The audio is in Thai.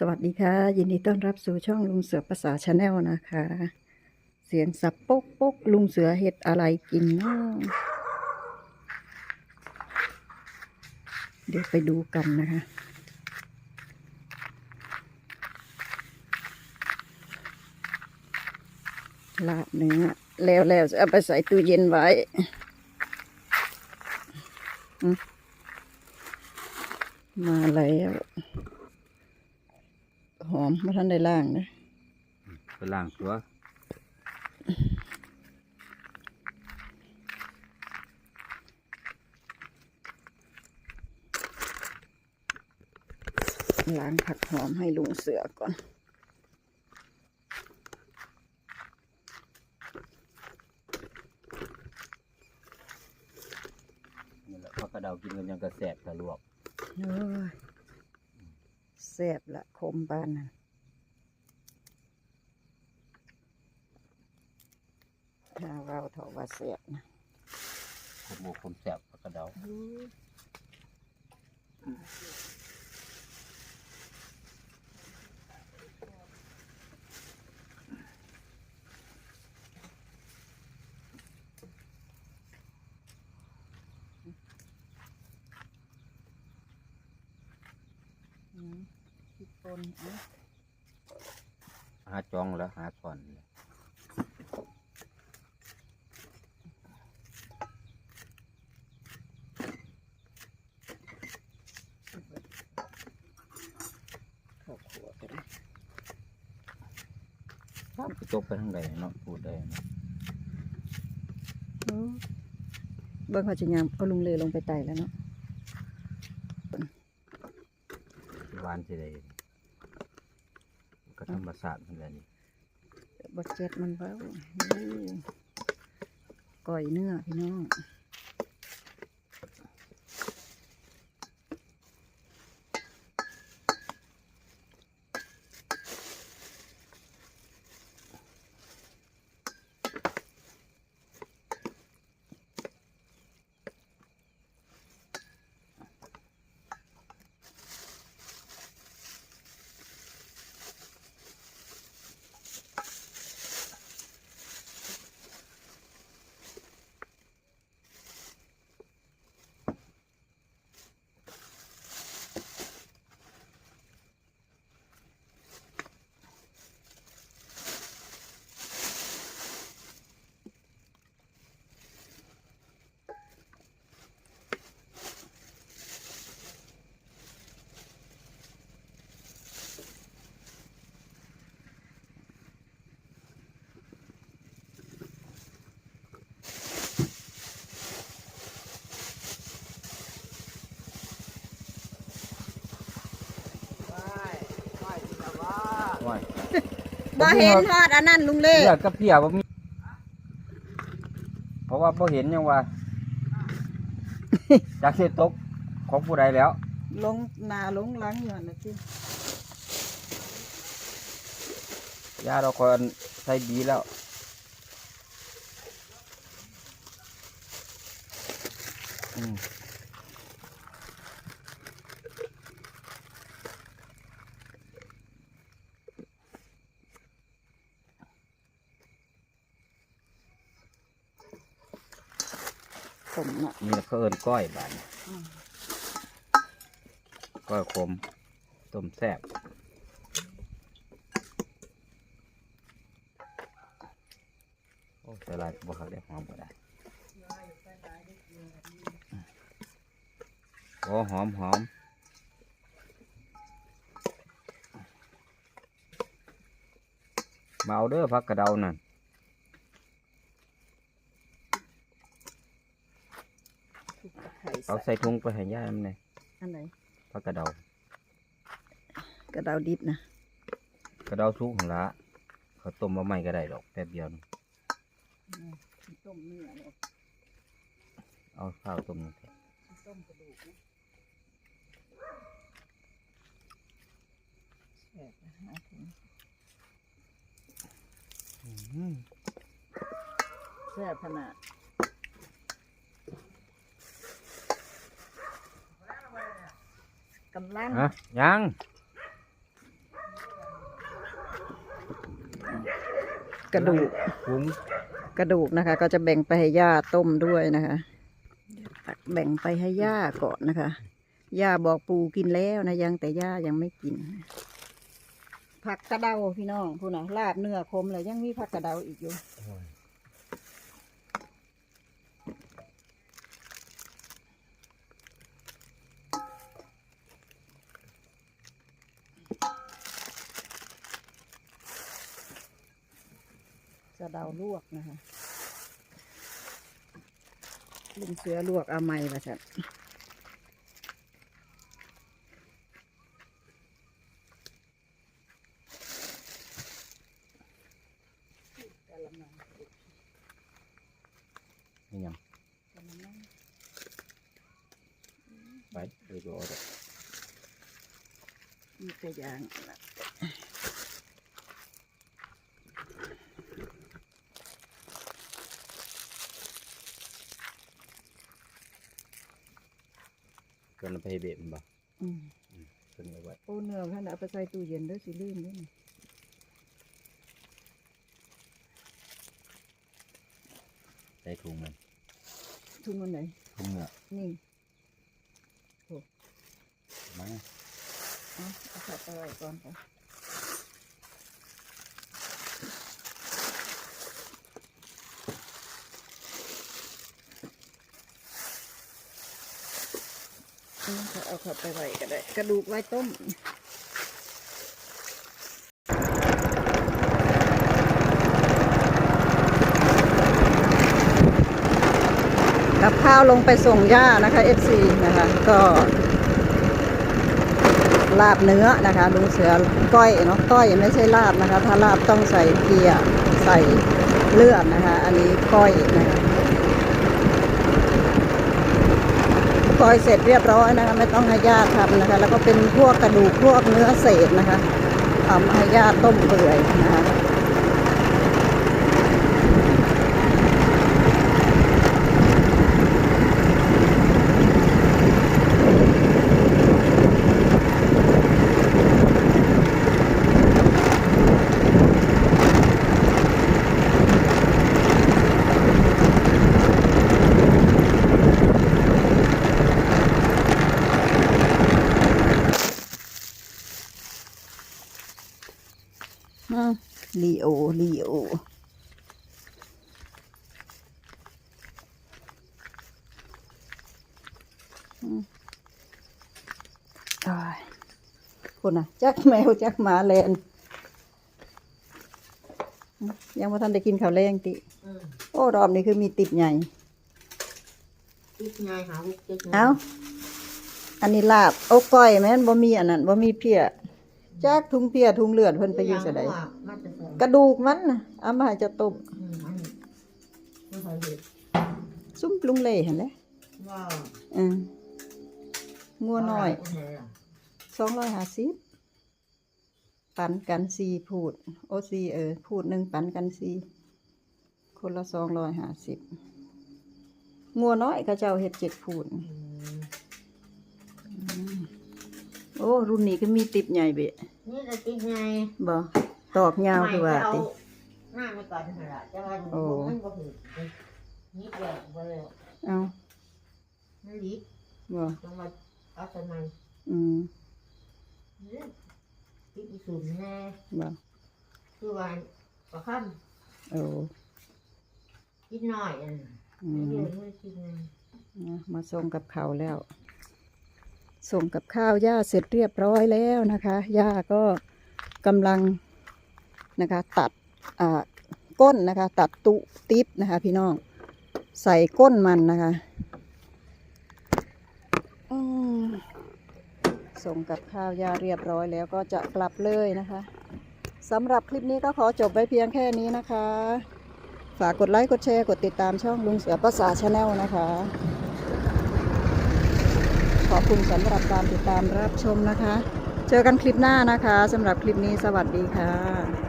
สวัสดีค่ะ ยินดีต้อนรับสู่ช่องลุงเสือภาษาชาแนลนะคะ เสียงสับปุ๊กปุ๊กลุงเสือเห็ดอะไรกินเนาะเดี๋ยวไปดูกันนะคะ ลาบเนื้อแล้วแล้วจะเอาไปใส่ตู้เย็นไว้มาแล้ว หอมมาทันได้ล่างนะไปล้างตัวล้างผักหอมให้ลุงเสือก่อน นี่แหละพักกระเดากินกันยังกระแสบกระลวกโอ้ย แซ่บละคมบ้านนะถ้าเราเถาว่าแซ่บนะขมโมขมแสบพักกระเดา อืมพริกป่ นอะหาจองแล้วหาสอนเลยข้าวขัวก็ได้ครับไปจบไปทางใดเนาะพูดได้เนาะโอ้เบิ่งเขาจะยามเอาลุงเลยลงไปไต่แล้วเนาะที่หวานสิได้ ก็ธรรมศาสตร์เหมือนกันนี่บดเจ็ดมันเบ้าก่อยเนื้อพี่น้อง ว้าย บ่เห็นทอดอันนั้นลุงเล่เพียกับเพียบ่มีเพราะว่าบ่เห็นยังว่าจากเสตกของผู้ใดแล้ว ลงหนาลงหลังอยู่นะจิยาเราคนใส่ดีแล้วอืม ผมน่ะนี่แหละเขาเอินก้อยบานอืมก้อยขมต้มแซ่บโอ้ใส่ลายบ่คักได้หอมก็ได้โอ้หอมหอมมาเอาเด้อพักกระเดานั่น ไข่ เอาใส่ใส่ถุงไปให้ย่ามันเลยอันไหนพักกระเดากระดาวดิบนะกระเดาสุกของละเขาต้มมาใหม่ก็ได้ดอกแป๊บเดียวนึงอืมต้มเนื้อเลยเอาข้าวต้มนี่แทะต้มกระดูกนะแซ่บนะหาถุงแซ่บขนาด กำลังฮะยังกระดูกผมกระดูกนะคะ ก็จะแบ่งไปให้ย่าต้มด้วยนะคะตักแบ่งไปให้ย่าก่อนนะคะย่าบอกปูกินแล้วนะยังแต่ย่ายังไม่กิน ผักกระเดาพี่น้องพูดนะลาบเนื้อคมเลยยังมีผักกระเดาอีกอยู่ ระเดาลวกนะคะลุงเสือลวกเอาไม่ละฉันกะละมังนี่ยังกะละมังไปเดี๋ยวก็เอาดอกมีตัวอย่างนะ กินเอาไปให้เบ็ดมันบ่อืมเกินเอาไว้โอ้เนื้อท่านเอาไปใส่ตู้เย็นเด้วยสิลืมเด้วยใส่ถุงมันทุ่งวันไหน ถุงเนื้อนี่มาเอาเอาใส่ไปไว้ก่อนค่ะ เอาค่ะเอาเข้าไปไว้ก็ได้ กระดูกไว้ต้มกับข้าวลงไปส่งย่านะคะ FC นะคะ ก็ ลาบเนื้อนะคะลุงเสือก้อยเนาะก้อยไม่ใช่ลาบนะคะ ถ้าลาบต้องใส่เกียร์ใส่เลือดนะคะ อันนี้ก้อยนะคะ อยเสร็จเรียบร้อยนะคะ ไม่ต้องให้ญาติทำนะคะ แล้วก็เป็นพวกกระดูกพวกเนื้อเศษนะคะทำให้ญาติต้มเปื่อยนะคะ ลีโอลีโออืมอ้ายคนน่ะจักแมวจักหมาแลนอืมยังว่าท่านได้กินข้าวแรงติอืมโอ้ รอบนี้คือมีติดใหญ่ ติ๊กไงหาลูกติ๊กไงเอาอันนี้ลาบโอ้ก้อยแม่นบ่มีอันนั้นบ่มีเพียจักทุงเพียทุงเลือดเพิ่นไปอยู่ไสใดมันจะใส่ กระดูกมันน่ะเอามาให้เจะต้มอืมอันนี้ไม่เคยเห็นซุ่มปรุงเลยหั่นแหละว่าอืมงัวน้อยเาไหร่ะสองร้อยห้าสิบปันกันสี่พูด โอซีเออ พูดหนึ่งปันกันสี่คนละสองร้อยห้าสิบงัวน้อยก็เจ้าเห็ดเจ็ดพูด อืมโอ้ รุ่นนี้ก็มีติบใหญ่เบะนี่จะติ๊กไงบ่ ตอกยาวคือว่าติ หน้าไม่ก่อนเถอะละจะว่าโอ้ มันก็ผิดนิดเดียวไปเลยเอามันลิบบ่ต้องมาเอาทำไมอืมนี่ติ๊กอีสุนแน่บ่คือว่าประคันโอ้คิดหน่อยอันอืไม่มเยอะไม่คิดไงนะมาส่งกับข้าวแล้ว ส่งกับข้าวย่าเสร็จเรียบร้อยแล้วนะคะย่าก็กำลัง นะคะ ตัดก้นนะคะ ตัดตุติบนะคะ พี่น้อง ใส่ก้นมันนะคะส่งกับข้าวยาเรียบร้อยแล้วก็จะกลับเลยนะคะสำหรับคลิปนี้ก็ขอจบไว้เพียงแค่นี้นะคะ ฝากกดไลค์กดแชร์กดติดตามช่องลุงเสือภาษาชาแนลนะคะ ขอบคุณสำหรับการติดตามรับชมนะคะ เจอกันคลิปหน้านะคะสำหรับคลิปนี้สวัสดีค่ะ